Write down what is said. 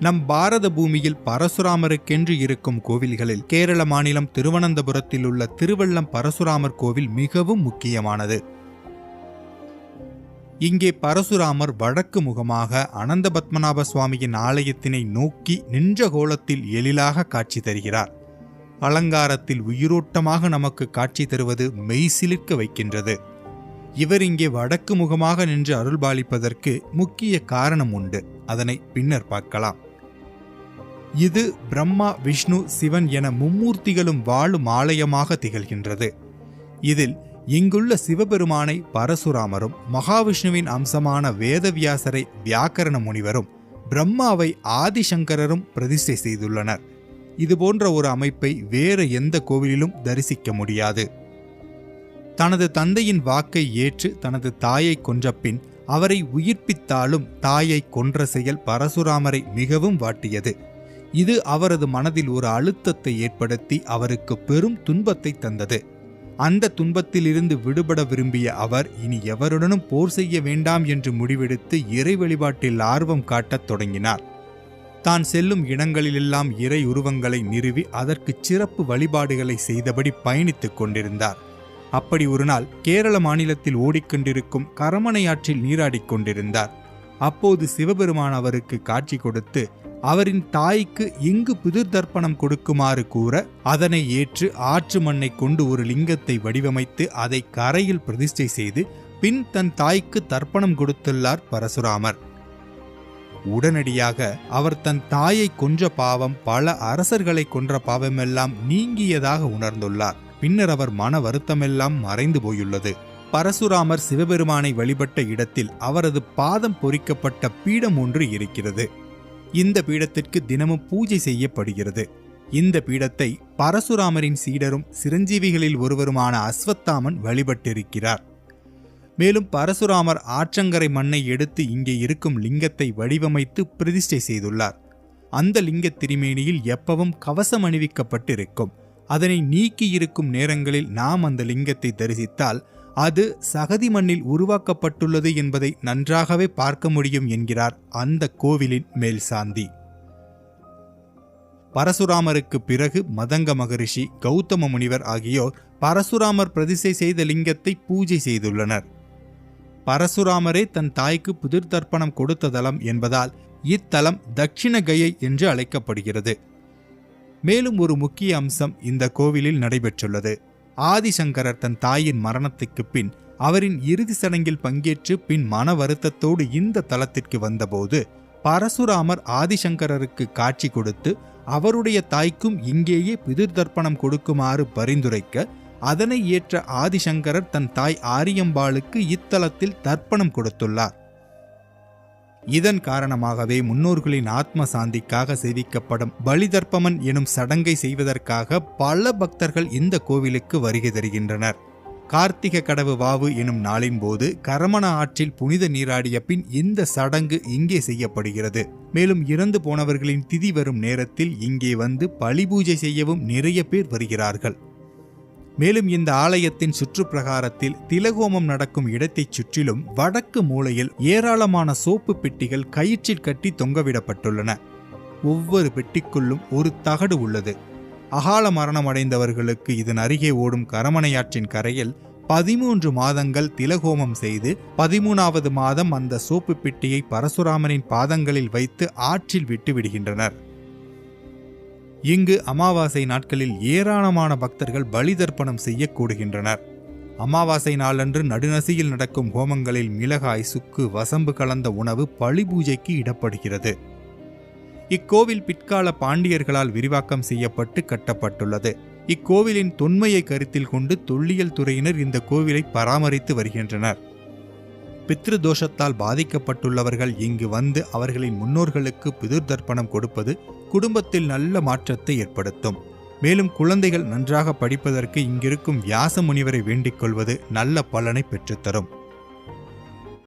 நம் பாரத பூமியில் பரசுராமருக்கென்று இருக்கும் கோவில்களில் கேரள மாநிலம் திருவனந்தபுரத்தில் உள்ள திருவள்ளம் பரசுராமர் கோவில் மிகவும் முக்கியமானது. இங்கே பரசுராமர் வடக்கு முகமாக அனந்த பத்மநாப சுவாமியின் ஆலயத்தினை நோக்கி நின்ற கோலத்தில் எழிலாக காட்சி தருகிறார். அலங்காரத்தில் உயிரோட்டமாக நமக்கு காட்சி தருவது மெய்சிலிர்க்க வைக்கின்றது. இவர் இங்கே வடக்கு முகமாக நின்று அருள்பாலிப்பதற்கு முக்கிய காரணம் உண்டு. அதனை பின்னர் பார்க்கலாம். இது பிரம்மா விஷ்ணு சிவன் என மும்மூர்த்திகளும் வாழும் ஆலயமாக திகழ்கின்றது. இதில் இங்குள்ள சிவபெருமானை பரசுராமரும் மகாவிஷ்ணுவின் அம்சமான வேதவியாசரை வியாக்கரண முனிவரும் பிரம்மாவை ஆதிசங்கரரும் பிரதிஷ்டை செய்துள்ளனர். இதுபோன்ற ஒரு அமைப்பை வேறு எந்த கோவிலிலும் தரிசிக்க முடியாது. தனது தந்தையின் வாக்கை ஏற்று தனது தாயை கொன்ற பின் அவரை உயிர்ப்பித்தாலும் தாயை கொன்ற செயல் பரசுராமரை மிகவும் வாட்டியது. இது அவரது மனதில் ஒரு அழுத்தத்தை ஏற்படுத்தி அவருக்கு பெரும் துன்பத்தை தந்தது. அந்த துன்பத்திலிருந்து விடுபட விரும்பிய அவர் இனி எவருடனும் போர் செய்ய வேண்டாம் என்று முடிவெடுத்து இறை வழிபாட்டில் ஆர்வம் காட்டத் தொடங்கினார். தான் செல்லும் இடங்களிலெல்லாம் இறை உருவங்களை நிறுவி அதற்கு சிறப்பு வழிபாடுகளை செய்தபடி பயணித்துக் கொண்டிருந்தார். அப்படி ஒரு நாள் கேரள மாநிலத்தில் ஓடிக்கொண்டிருக்கும் கரமனையாற்றில் நீராடிக் கொண்டிருந்தார். அப்போது சிவபெருமான் அவருக்கு காட்சி கொடுத்து அவரின் தாய்க்கு இங்கு புதிர் தர்ப்பணம் கொடுக்குமாறு கூற அதனை ஏற்று ஆற்று மண்ணை கொண்டு ஒரு லிங்கத்தை வடிவமைத்து அதை கரையில் பிரதிஷ்டை செய்து பின் தன் தாய்க்கு தர்ப்பணம் கொடுத்துள்ளார் பரசுராமர். உடனடியாக அவர் தன் தாயை கொன்ற பாவம் பல அரசர்களை கொன்ற பாவமெல்லாம் நீங்கியதாக உணர்ந்துள்ளார். பின்னர் அவர் மன வருத்தமெல்லாம் மறைந்து போயுள்ளது. பரசுராமர் சிவபெருமானை வழிபட்ட இடத்தில் அவரது பாதம் பொறிக்கப்பட்ட பீடம் ஒன்று இருக்கிறது. இந்த பீடத்திற்கு தினமும் பூஜை செய்யப்படுகிறது. இந்த பீடத்தை பரசுராமரின் சீடரும் சிரஞ்சீவிகளில் ஒருவருமான அஸ்வத்தாமன் வழிபட்டிருக்கிறார். மேலும் பரசுராமர் ஆற்றங்கரை மண்ணை எடுத்து இங்கே இருக்கும் லிங்கத்தை வடிவமைத்து பிரதிஷ்டை செய்துள்ளார். அந்த லிங்க திருமேனியில் எப்பவும் கவசம் அணிவிக்கப்பட்டிருக்கும் அதனை நீக்கி இருக்கும் நேரங்களில் நாம் அந்த லிங்கத்தை தரிசித்தால் அது சகதி மண்ணில் உருவாக்கப்பட்டுள்ளது என்பதை நன்றாகவே பார்க்க முடியும் என்கிறார் அந்த கோவிலின் மேல் சாந்தி. பரசுராமருக்கு பிறகு மதங்க மகரிஷி கௌதம முனிவர் ஆகியோர் பரசுராமர் பிரதிஷ்டை செய்த லிங்கத்தை பூஜை செய்துள்ளனர். பரசுராமரே தன் தாய்க்கு புதிர் தர்ப்பணம் கொடுத்த தலம் என்பதால் இத்தலம் தட்சிண கயை என்று அழைக்கப்படுகிறது. மேலும் ஒரு முக்கிய அம்சம் இந்த கோவிலில் நடைபெற்றுள்ளது. ஆதிசங்கரர் தன் தாயின் மரணத்துக்கு பின் அவரின் இறுதி சடங்கில் பங்கேற்று பின் மன வருத்தத்தோடு இந்த தலத்திற்கு வந்தபோது பரசுராமர் ஆதிசங்கரருக்கு காட்சி கொடுத்து அவருடைய தாய்க்கும் இங்கேயே பிதிர் தர்ப்பணம் கொடுக்குமாறு பரிந்துரைக்க அதனை ஏற்ற ஆதிசங்கரர் தன் தாய் ஆரியம்பாளுக்கு இத்தலத்தில் தர்ப்பணம் கொடுத்துள்ளார். இதன் காரணமாகவே முன்னோர்களின் ஆத்ம சாந்திக்காக செய்விக்கப்படும் பலிதர்ப்பமன் எனும் சடங்கை செய்வதற்காக பல பக்தர்கள் இந்த கோவிலுக்கு வருகை தருகின்றனர். கார்த்திக கடவு வாவு எனும் நாளின் போது கரமண ஆற்றில் புனித நீராடிய பின் இந்த சடங்கு இங்கே செய்யப்படுகிறது. மேலும் இறந்து போனவர்களின் திதி வரும் நேரத்தில் இங்கே வந்து பலி பூஜை செய்யவும் நிறைய பேர் வருகிறார்கள். மேலும் இந்த ஆலயத்தின் சுற்றுப்பிரகாரத்தில் திலகோமம் நடக்கும் இடத்தைச் சுற்றிலும் வடக்கு மூலையில் ஏராளமான சோப்பு பெட்டிகள் கயிற்றில் கட்டி தொங்கவிடப்பட்டுள்ளன. ஒவ்வொரு பெட்டிக்குள்ளும் ஒரு தகடு உள்ளது. அகால மரணம் அடைந்தவர்களுக்கு இதன் அருகே ஓடும் கரமனையாற்றின் கரையில் பதிமூன்று மாதங்கள் திலகோமம் செய்து பதிமூணாவது மாதம் அந்த சோப்பு பெட்டியை பரசுராமனின் பாதங்களில் வைத்து ஆற்றில் விட்டு விடுகின்றனர் இங்கு அமாவாசை நாட்களில் ஏராளமான பக்தர்கள் பலி தர்ப்பணம் செய்ய கூடுகின்றனர் அமாவாசை நாளன்று நடுநசியில் நடக்கும் ஹோமங்களில் மிளகாய் சுக்கு வசம்பு கலந்த உணவு பழி பூஜைக்கு இடப்படுகிறது. இக்கோவில் பிற்கால பாண்டியர்களால் விரிவாக்கம் செய்யப்பட்டு கட்டப்பட்டுள்ளது. இக்கோவிலின் தொன்மையை கருத்தில் கொண்டு தொல்லியல் துறையினர் இந்த கோவிலை பராமரித்து வருகின்றனர். பித்ரு தோஷத்தால் பாதிக்கப்பட்டுள்ளவர்கள் இங்கு வந்து அவர்களின் முன்னோர்களுக்கு பிதுர் தர்ப்பணம் கொடுப்பது குடும்பத்தில் நல்ல மாற்றத்தை ஏற்படுத்தும். மேலும் குழந்தைகள் நன்றாக படிப்பதற்கு இங்கிருக்கும் வியாச முனிவரை வேண்டிக் கொள்வது நல்ல பலனை பெற்றுத்தரும்.